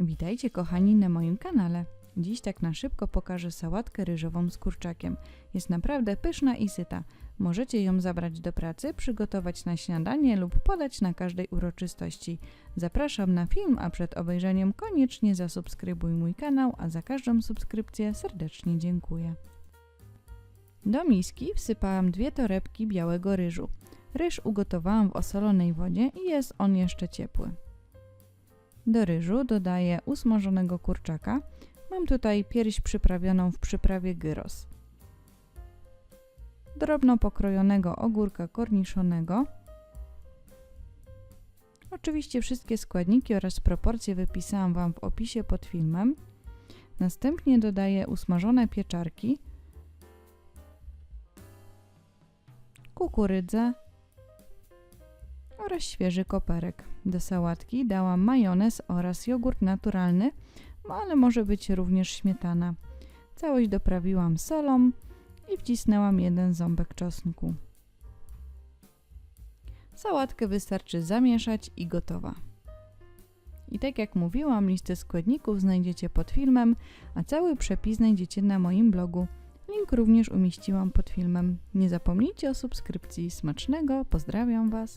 Witajcie kochani na moim kanale. Dziś tak na szybko pokażę sałatkę ryżową z kurczakiem. Jest naprawdę pyszna i syta. Możecie ją zabrać do pracy, przygotować na śniadanie lub podać na każdej uroczystości. Zapraszam na film, a przed obejrzeniem koniecznie zasubskrybuj mój kanał, a za każdą subskrypcję serdecznie dziękuję. Do miski wsypałam dwie torebki białego ryżu. Ryż ugotowałam w osolonej wodzie i jest on jeszcze ciepły. Do ryżu dodaję usmażonego kurczaka. Mam tutaj pierś przyprawioną w przyprawie gyros. Drobno pokrojonego ogórka korniszonego. Oczywiście wszystkie składniki oraz proporcje wypisałam Wam w opisie pod filmem. Następnie dodaję usmażone pieczarki, kukurydzę oraz świeży koperek. Do sałatki dałam majonez oraz jogurt naturalny, no ale może być również śmietana. Całość doprawiłam solą i wcisnęłam jeden ząbek czosnku. Sałatkę wystarczy zamieszać i gotowa. I tak jak mówiłam, listę składników znajdziecie pod filmem, a cały przepis znajdziecie na moim blogu. Link również umieściłam pod filmem. Nie zapomnijcie o subskrypcji. Smacznego, pozdrawiam Was.